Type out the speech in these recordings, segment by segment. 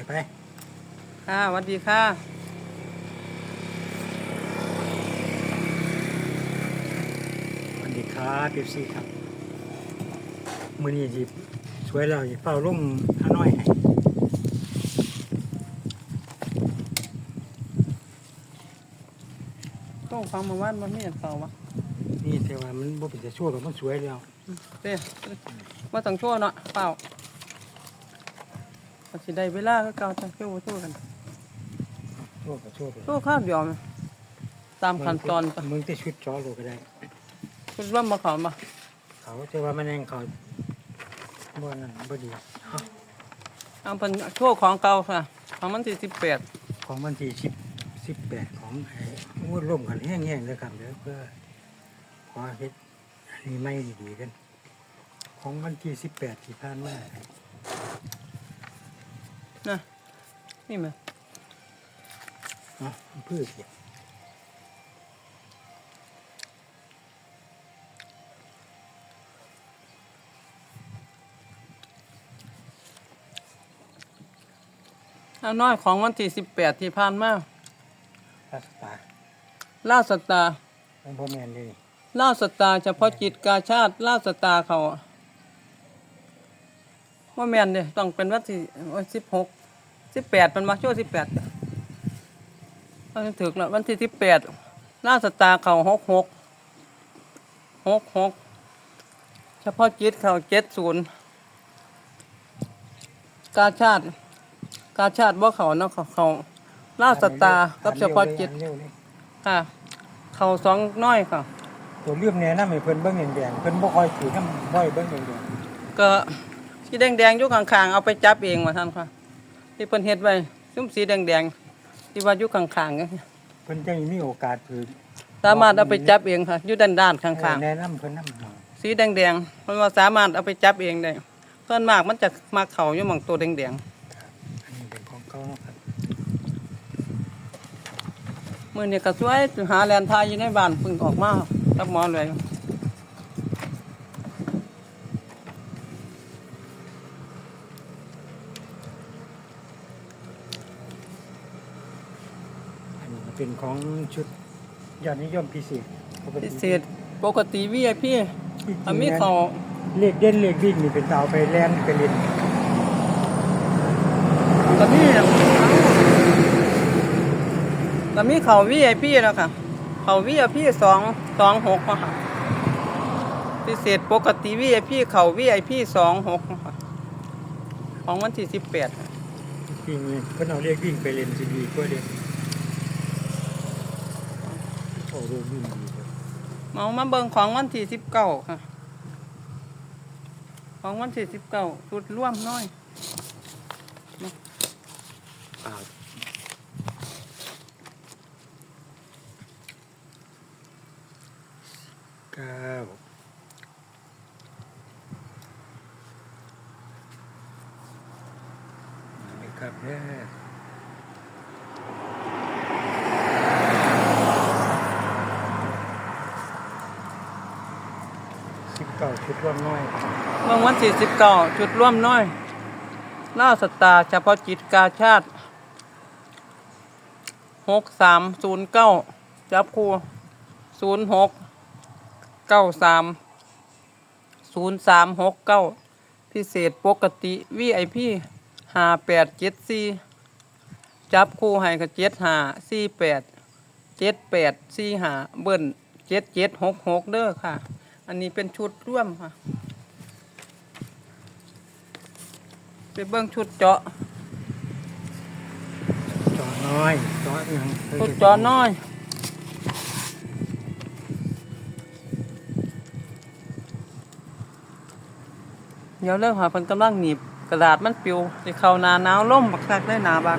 ไปไปค่ะสวัสดีค่ะสวัสดีครับเอฟซีครับ มือนี้จีสวยแล้วจีเฝ้าลุ่มฮานอยให้ต้องฟังมาว่านมันไม่เห็นเปล่าวะนี่แต่ว่ามันบ่เป็นจะชั่วหรอกมันสวยแล้วเด้ว่าต้องชั่วเนาะเปล่า ก็สิได้เวลาก็เก่าจะเที่ยวชั่วกันชั่วก็ชั่วไปชั่วข้าวเดียวนะตามขั้นตอนไปมึงจะชุดจอโลก็ได้คุณร่วมมาขอมาเขาแต่ว่ามันแองเขาบ่นั่นบ่ดีเอาเอาเป็นชั่วของเก่าค่ะ ของมันที่สิบแปดของวันที่สิบสิบแปดของไอ้งวดร่มกันแห้งๆเลยครับเดี๋ยวเพื่อขอเฮ็ดอันนี้ไม่ดีๆกัน ของวันที่สิบแปดที่ผ่านมา นะนี่ไหมเนาะเพื่อเก็บเอาน้อยของวันที่สิบแปดที่ผ่านมาพาสตาล่าสตาร์เป็นพ่อแม่นเลยล่าสตาร์เฉพาะจิตกาชาติล่าสตาร์เขาอะว่าแมนเด้ต้องเป็นวันที่สิบหก สิบแปดมันมาช่วงสิบแปดถึกแล้ววันที่สิบแปดล่าสตาร์เขาหกหกหกหกเฉพาะจิตเขาเจ็ดศูนย์กาชาติกาชาติว่าเขาเนาะเขาเขาล่าสตาร์กับเฉพาะจิตอันเร็วเลยค่ะ เขาสองน้อยค่ะตัวเลื่อมแน่นำให้เพิ่นเบิ่งแดงๆเพิ่นบ่ค่อยถือน้ำบ่อยเบิ่งแดงก็สีแดงๆอยู่ข้างๆเอาไปจับเองมาท่านค่ะ ที่เพิ่นเฮ็ดไว้ซุ้มสีแดงๆที่ว่าอยู่ข้างๆเนี่ยๆเพิ่นจะมีโอกาสถือสามารถเอาไปจับเองค่ะอยู่ด้านๆข้างแนะนำเพิ่นนำเนาะๆสีแดงๆเพิ่นว่าสามารถเอาไปจับเองได้ส่วนมากมันจะมาเข้าอยู่หม่องตัวแดงอันนี้เป็นของเก่าเนาะครับๆมื้อนี้ก็สวยหาแลนทายอยู่ในบ้านเพิ่งออกมารับหมอเลย อันนี้ก็ เป็นของชุดยอดนิยมพิเศษปกติพิเศษปกติ VIP ที่จริงอันมีเขาเลขเด่นเลขวิ่งนี่เป็นดาวไปแล่นไปเล่นก็มีก็มีเขา VIP แล้วค่ะ เขา VIP สองสองหกอะค่ะพิเศษปกติ VIP เขา VIP สองหกค่ะของวันที่สิบแปดจริงๆเพิ่นเอาเลขวิ่งไปเล่นสิดีกว่าเด้ โอ้เลขวิ่งดีครับมามาเบิ่งของวันที่สิบเก้าค่ะ ของวันที่สิบเก้าชุดร่วมน้อยอ่าเก้านี่ครับเนี่ยสิบเก้าชุด ร่วมน้อยเมื่อวันที่สิบเก้าชุดร่วมน้อยล่าสตาเฉพาะจิตกาชาติหกสามศูนย์เก้าจับคู่ศูนย์หกเก้าสามศูนย์สามหกเก้าพิเศษปกติวีไอพีห้าแปดเจ็ดสี่จับคู่ให้กับเจ็ดห้าสี่แปดเจ็ดแปดสี่ห้าเบิ้ลเจ็ดเจ็ดหกหกเด้อค่ะ อันนี้เป็นชุดร่วมค่ะ ไปเบิ่งชุดเจาะจอน้อยจอหยังชุดเจาะน้อย เดี๋ยวเรื่องหาเพิ่นกำลังหนีบกระดาษมันปลิวสิเข้าหนาหนาวล่มบักคักได้หนาบาง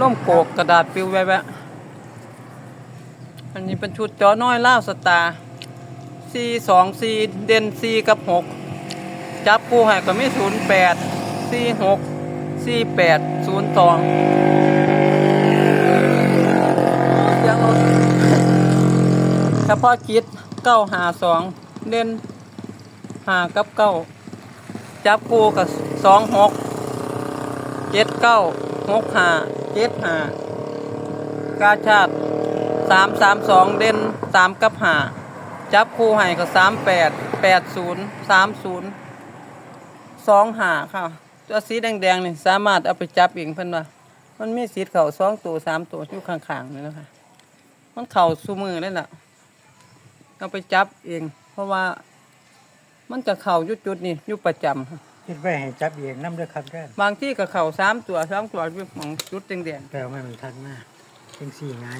ล่มโกกกระดาษปลิวไว้แวะอันนี้เป็นชุดเจาะน้อยล่าวสตาร์ สี่สองสี่เด่นสี่กับหกจับคู่ให้ก็มีศูนย์แปดสี่หกสี่แปดศูนย์สองยังรถเฉพาะจิตเก้าหาสองเด่นห้ากับเก้าจับคู่กับสองหกเจ็ดเก้าหกหาเจ็ดหากาชาติสามสามสองเด่นสามกับห้า จับคู่ให้ก็สามแปดแปดศูนย์สามศูนย์สองห้าค่ะ ตัวสีแดงๆนี่สามารถเอาไปจับเองเพิ่นว่ามันมีสีเข่าสองตัวสามตัวอยู่ข้างๆนี่นะคะมันเข่าสูมือนั่นแหละเอาไปจับเอง เพราะว่ามันจะเข่าอยุดจุดๆนี่อยู่ประจำค่ะคิดไว้ให้จับเองน้ำเด้อครับเด้อบางที่ก็เข่าสามตัวสามตัวอยู่ของจุดแดงแปลว่ามันทันมากเป็นสี่ง่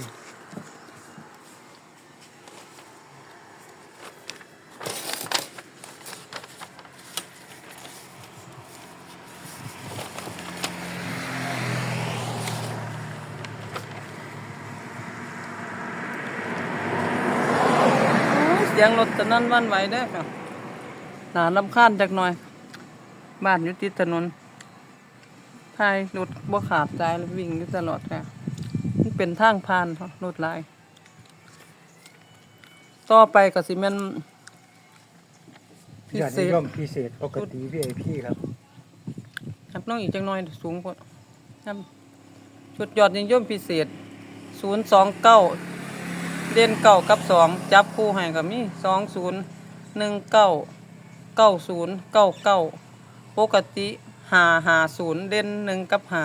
สียงรถตะนั้นวันไหวเด้อค่ะหนาลำคาญจักหน่อย บ้านอยู่ติดถนนทายรถบ่ขาดใจเลยวิ่งอยู่ตลอดค่ะมันเป็นทางผ่านเนาะรถหลาย ต่อไปก็สิแม่นพิยอดเศนิษยมพิเศษปกติ VIP ครับครับน้องอีกจังน้อยสูงกว่าครับชุดยอดนิยมพิเศษศูนย์สอง เด่นเก้ากับสองจับคู่ให้กับมีสองศูนย์หนึ่งเก้าเก้าศูนย์เก้าเก้าปกติหาหาศูนย์เด่นหนึ่งกับหา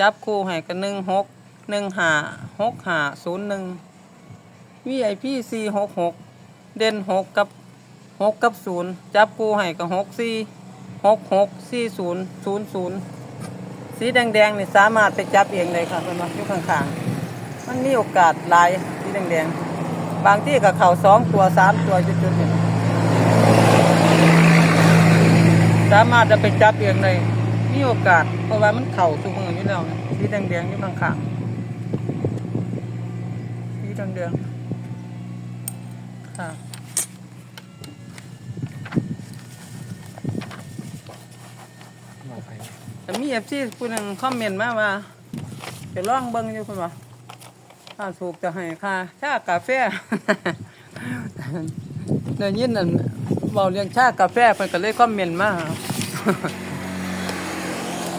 จับคู่ให้กับหนึ่งหกหนึ่งหาหกหาศูนย์หนึ่งวีไอพีสี่หกหกเด่นหกกับหกกับศูนย์จับคู่ให้กับหกสี่หกหกสี่ศูนย์ศูนย์ศูนย์สีแดงๆนี่สามารถไปจับเองเลยค่ะเป็นมาอยู่ข้างๆ มันมีโอกาสหลาย แดงๆ บางที่กับเข่าสองตัวสามตัวจุดๆเนี่ยสามารถจะไปจับเองเลยมีโอกาส เพราะว่ามันเข่าทุกมืออยู่แล้วนะสีแดงๆอยู่ข้างๆสีแดงๆค่ะมาไปแต่มีเอฟซีผู้หนึ่งคอมเมนต์มาว่าจะลองเบิ้งอยู่คุณว่า ถ้าถูกจะให้ค่าชากาแฟเดี๋ยวยินนั่นเบาเรื่องชากาแฟเพิ่นก็เลยคอมเมนต์มา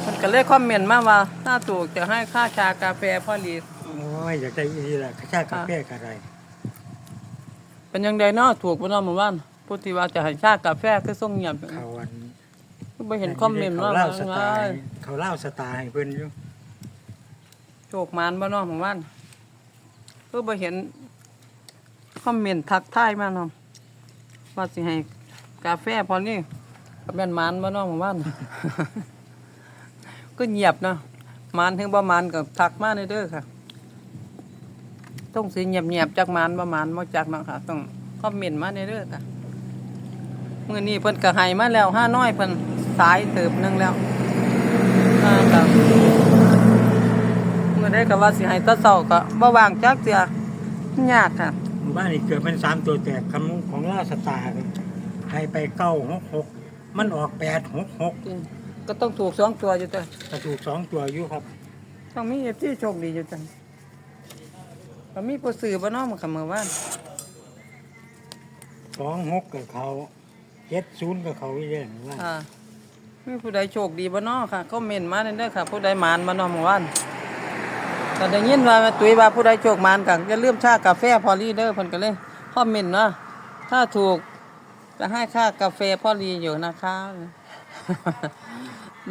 เพิ่นก็เลยคอมเมนต์มาว่า ถ้าถูกจะให้ค่าชากาแฟพ่อลีโอ้ยอยากได้อีนี่ละกระชากกาแฟกระไรเป็นยังไงเนาะถูกบ่เนาะเมื่อวานผู้ที่ว่าจะให้ชากาแฟคือส่งเงียบเขาวันบ่เห็นคอมเมนต์เขาว่าเล่าสไงไตล์เขาเล่าสไตล์ให้เพิ่นอยู่โชคมานบ่เนาะเมื่อวาน คือบ่เห็นคอมเมนต์ทักทายมาเนาะว่าสิให้กาแฟพอนี่ก็แม่นมานบ่เนาะเมื่อวาน ก็เงียบเนาะมานถึงบ่มานก็ทักมาเด้อค่ะ ต้องสิเงียบๆจักมานบ่มานบ่จักเนาะค่ะ ต้องคอมเมนต์มาเด้อค่ะมื้อนี้เพิ่นก็ให้มาแล้วห้าน้อยเพิ่นสายเติบนึงแล้วอ่าก็ มื้อใดก็ว่าสิให้แตะเช้าก็บ่ว่างจักเทื่อยากค่ะหมู่บ้านนี่เกิดเป็นสามตัวแตกคำของเล่าสไตล์เลยให้ไปเก้าหกหกมันออกแปดหกหกก็ต้องถูกสองตัวอยู่เด้อกระถูกสองตัวอยู่ครับ ต้องมี FT โชคดีอยู่จังก็มีผู้ซื้อบ่เนาะมันก็มื้อวานสองหกกับเขาเจ็ดศูนย์กับเขาอีเรื่องว่าค่ะมีผู้ใดโชคดีบ่เนาะค่ะคอมเมนต์มาเด้อค่ะ ผู้ใดหมานบ่เนาะเมื่อวาน ก็ได้ยินว่าแม่ตุ้ยว่าผู้ใดโชคหมานก็อย่าลืมชากาแฟพอลีเด้อเพิ่นก็เลยคอมเมนต์ว่าถ้าถูกจะให้ค่ากาแฟพอลีอยู่นะคะ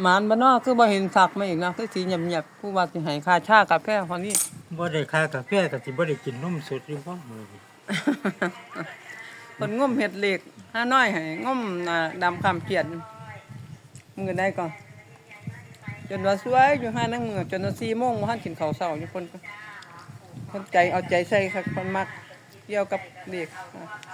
หมานบ่เนาะคือบ่เห็นสักมาอีกนะคือสีเงียบๆผู้ว่าสิให้ค่าชากาแฟพอลีบ่ได้ค่ากาแฟกับสิบ่ได้กินนมสดอยู่บ่มือนี้เพิ่นงมเห็ดเหล็กห้าน้อยให้งมอ่าดำคำเขียนมือได้ก่อน จนว่าสวยอยู่ห้านั่งมือจนว่าสี่โมงมาหันกินข้าวเช้าอยู่คนก็คนใจเอาใจใส่ครับคนมักเกี่ยวกับเหล็ก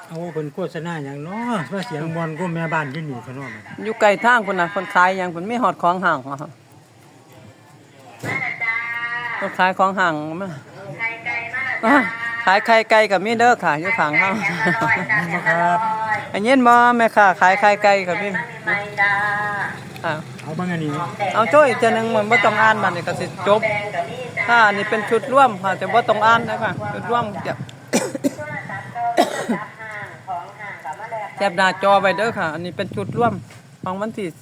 เอาเพิ่นโฆษณาหยังเนาะว่าเสียงบอลก็แม่บ้านอยู่นี่ซะเนาะมันอยู่ไกลทางคนน่ะคนขายหยังคนไม่หอดของห่างอะครับคนขายของห่างมาอะขายไข่ไก่กับมีเด้อค่ะอยู่ข้างเฮานี่บ่ครับอันเย็นบ่แม่ค่ะขายไข่ไก่กับมีอ่า เอาบางอันนี้เอาโจ้อีกเจอหนึงมันบ่ต้องอ่านมันนี่ก็สิจบ ถ้าอันนี้เป็นชุดร่วมค่ะแต่บ่ต้องอ่านนะคะชุดร่วมจะแคบหน้าจอไปเด้อค่ะ อันนี้เป็นชุดร่วมของวันที่19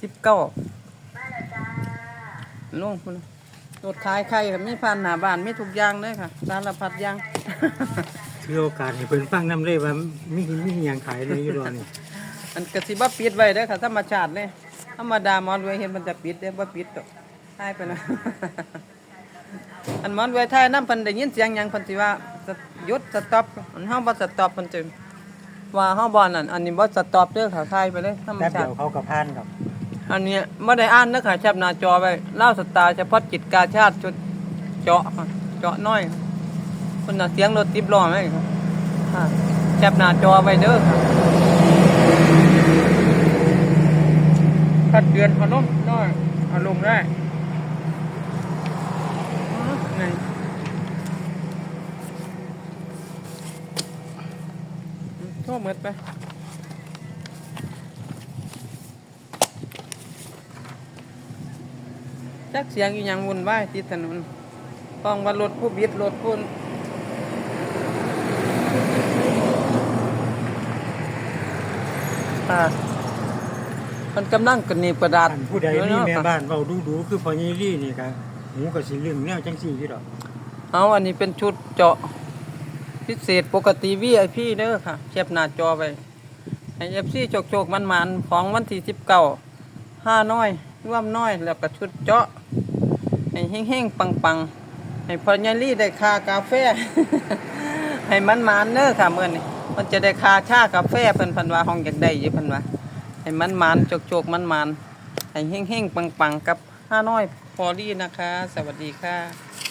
ลงพุ่นรถขายไข่ก็มีผ่านหน้าบ้านมีทุกอย่างเลยค่ะสารพัดอย่างถือโอกาสให้เพิ่นฟังนำเลยว่ามีมีหยังขายเลยอยู่ดอกนี่อันกสิบ่ปิดไว้เด้อค่ะธรรมชาติเลย ธรรมดาหมอนรวยเห็นมันจะปิดเด้อบ่ปิดดอกทายไปนะอันหมอนรวยทายนำเพิ่นได้ยินเสียงหยังเพิ่นสิว่าสหยุดสต็อปอันเฮาบ่สต็อปเพิ่นจึงว่าเฮาบ่นั่นอันนี้บ่สต็อปเด้อค่ะทายไปเลยธรรมแป๊บชาเดียติวเขาก็ผ่านครับอันเนี้ยไม่ได้อ่านนะค่ะแคปหน้าจอไว้เล่าสตาร์เฉพาะกิจกาชาติชุดเจาะค่ะเจาะน้อยคนน่ะเสียงรถติบล้อไหมครับค่ะแคปหน้าจอไว้เด้อค่ะ ถ้าเตือนอารมณ์น้อยอารมณ์ได้อื้อนี่อืมโทษหมดไปจักเสียงอยู่หยังวุ่นวายติดถนนต้องว่ารถผู้บิดรถผู้อ่า มันกำลังกระหนีบกระดาษท่านผู้ใดมีแม่บ้านเว้าดูๆคือพ่อใหญ่ลี่นี่ก็หูก็สิลึงแนวจังซี่อยู่ดอกเอาอันนี้เป็นชุดเจาะพิเศษปกติ VIP เด้อค่ะเชฟหน้าจอไปให้ FC โจกโจกมันมันๆของวันที่สิบเก้าห้าน้อยร่วมน้อยแล้วก็ชุดเจาะให้เฮ้งๆปังๆให้พอญาลี่ได้คากาแฟให้มันมันๆเด้อค่ะเมื่อนี้มันจะได้คาชากาแฟเพิ่นเพันว่าห้องอยากได้อยู่เพิ่นว่า ให้มันมันๆโจกๆมันมันให้เฮ้งๆปังๆกับห้าน้อยพอลี่นะคะ สวัสดีค่ะ